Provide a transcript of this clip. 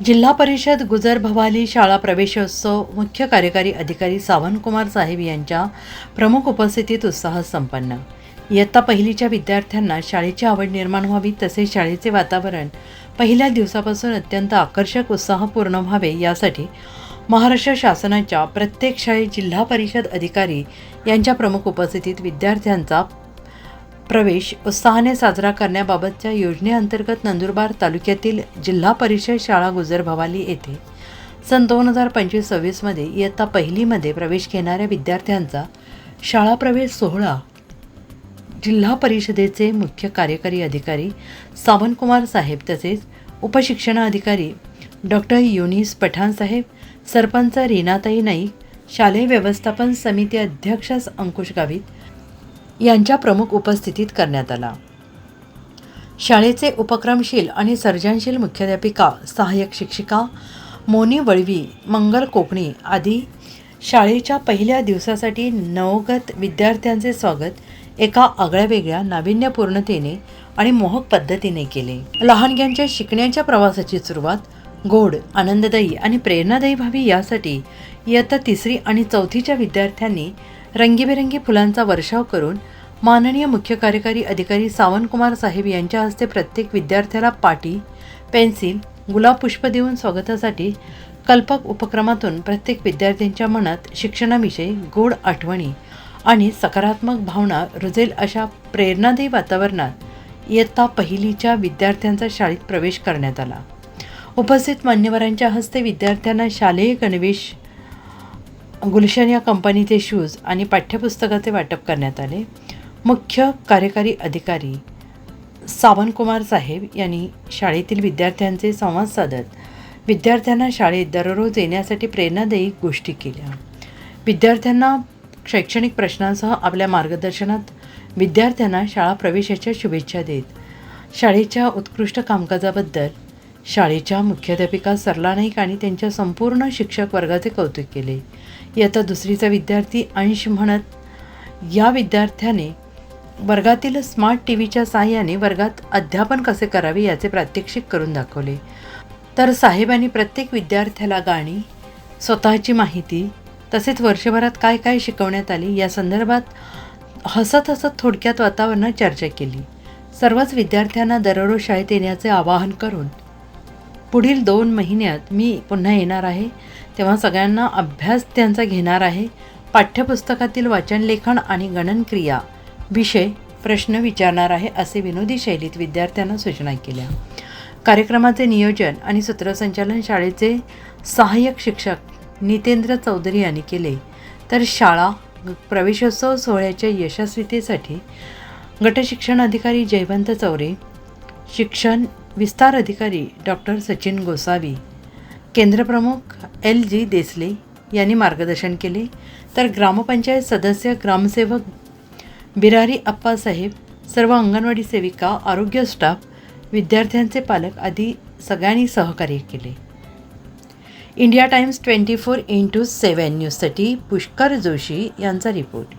जिल्हा परिषद गुजर भवाली शाळा प्रवेशोत्सव मुख्य कार्यकारी अधिकारी सावंतकुमार साहेब यांच्या प्रमुख उपस्थितीत उत्साह संपन्न. इयत्ता पहिलीच्या विद्यार्थ्यांना शाळेची आवड निर्माण व्हावी तसेच शाळेचे वातावरण पहिल्या दिवसापासून अत्यंत आकर्षक उत्साहपूर्ण व्हावे यासाठी महाराष्ट्र शासनाच्या प्रत्येक शाळेत जिल्हा परिषद अधिकारी यांच्या प्रमुख उपस्थितीत विद्यार्थ्यांचा प्रवेश उत्साहाने साजरा करण्याबाबतच्या योजनेअंतर्गत नंदुरबार तालुक्यातील जिल्हा परिषद शाळा गुजर भवाली येथे सन दोन हजार पंचवीस सव्वीसमध्ये इयत्ता पहिलीमध्ये प्रवेश घेणाऱ्या विद्यार्थ्यांचा शाळा प्रवेश सोहळा जिल्हा परिषदेचे मुख्य कार्यकारी अधिकारी सावंतकुमार साहेब तसेच उपशिक्षणाधिकारी डॉक्टर युनिस पठाण साहेब सरपंच रीनाताई नाईक शालेय व्यवस्थापन समिती अध्यक्ष अंकुश गावित यांच्या प्रमुख उपस्थितीत करण्यात आला. शाळेचे उपक्रमशील आणि सर्जनशील मुख्याध्यापिका सहाय्यक शिक्षिका मोनी वळवी मंगल कोकणी आदी शाळेच्या पहिल्या दिवसासाठी नवगत विद्यार्थ्यांचे स्वागत एका आगळ्यावेगळ्या नाविन्यपूर्णतेने आणि मोहक पद्धतीने केले. लहानग्यांच्या शिकण्याच्या प्रवासाची सुरुवात गोड आनंददायी आणि प्रेरणादायी व्हावी यासाठी इयत्ता तिसरी आणि चौथीच्या विद्यार्थ्यांनी रंगीबेरंगी फुलांचा वर्षाव करून माननीय मुख्य कार्यकारी अधिकारी सावंतकुमार साहेब यांच्या हस्ते प्रत्येक विद्यार्थ्याला पाटी पेन्सिल गुलाब पुष्प देऊन स्वागतासाठी कल्पक उपक्रमातून प्रत्येक विद्यार्थ्यांच्या मनात शिक्षणाविषयी गोड आठवणी आणि सकारात्मक भावना रुजेल अशा प्रेरणादायी वातावरणात इयत्ता पहिलीच्या विद्यार्थ्यांचा शाळेत प्रवेश करण्यात आला. उपस्थित मान्यवरांच्या हस्ते विद्यार्थ्यांना शालेय गणवेश गुलशन या कंपनीचे शूज आणि पाठ्यपुस्तकाचे वाटप करण्यात आले. मुख्य कार्यकारी अधिकारी सावंतकुमार साहेब यांनी शाळेतील विद्यार्थ्यांचे संवाद साधत विद्यार्थ्यांना शाळेत दररोज येण्यासाठी प्रेरणादायी गोष्टी केल्या. विद्यार्थ्यांना शैक्षणिक प्रश्नांसह आपल्या मार्गदर्शनात विद्यार्थ्यांना शाळा प्रवेशाच्या शुभेच्छा देत शाळेच्या उत्कृष्ट कामकाजाबद्दल शाळेच्या मुख्याध्यापिका सरला नाईक आणि त्यांच्या संपूर्ण शिक्षक वर्गाचे कौतुक केले. इयत्ता दुसरीचा विद्यार्थी अंश म्हणत या विद्यार्थ्याने वर्गातील स्मार्ट टी व्हीच्या साहाय्याने वर्गात अध्यापन कसे करावे याचे प्रात्यक्षिक करून दाखवले. तर साहेबांनी प्रत्येक विद्यार्थ्याला गाणी स्वतःची माहिती तसेच वर्षभरात काय काय शिकवण्यात आली या संदर्भात हसत हसत थोडक्यात वातावरणात चर्चा केली. सर्वच विद्यार्थ्यांना दररोज शाळेत येण्याचे आवाहन करून पुढील दोन महिन्यात मी पुन्हा येणार आहे. तेव्हा सगळ्यांना अभ्यास त्यांचा घेणार आहे. पाठ्यपुस्तकातील वाचन लेखन आणि गणनक्रिया विषय प्रश्न विचारणार आहे असे विनोदी शैलीत विद्यार्थ्यांना सूचना केल्या. कार्यक्रमाचे नियोजन आणि सूत्रसंचालन शाळेचे सहाय्यक शिक्षक नितेंद्र चौधरी यांनी केले. तर शाळा प्रवेशोत्सव सोहळ्याच्या यशस्वीतेसाठी गटशिक्षण अधिकारी जयवंत चौरे शिक्षण विस्तार अधिकारी डॉक्टर सचिन गोसावी केंद्रप्रमुख एल जी देसले यांनी मार्गदर्शन केले. तर ग्रामपंचायत सदस्य ग्रामसेवक बिरारी अप्पासाहेब सर्व अंगणवाडी सेविका आरोग्य स्टाफ विद्यार्थ्यांचे पालक आदी सगळ्यांनी सहकार्य केले. India Times twenty four into seven न्यूजसाठी पुष्कर जोशी यांचा रिपोर्ट.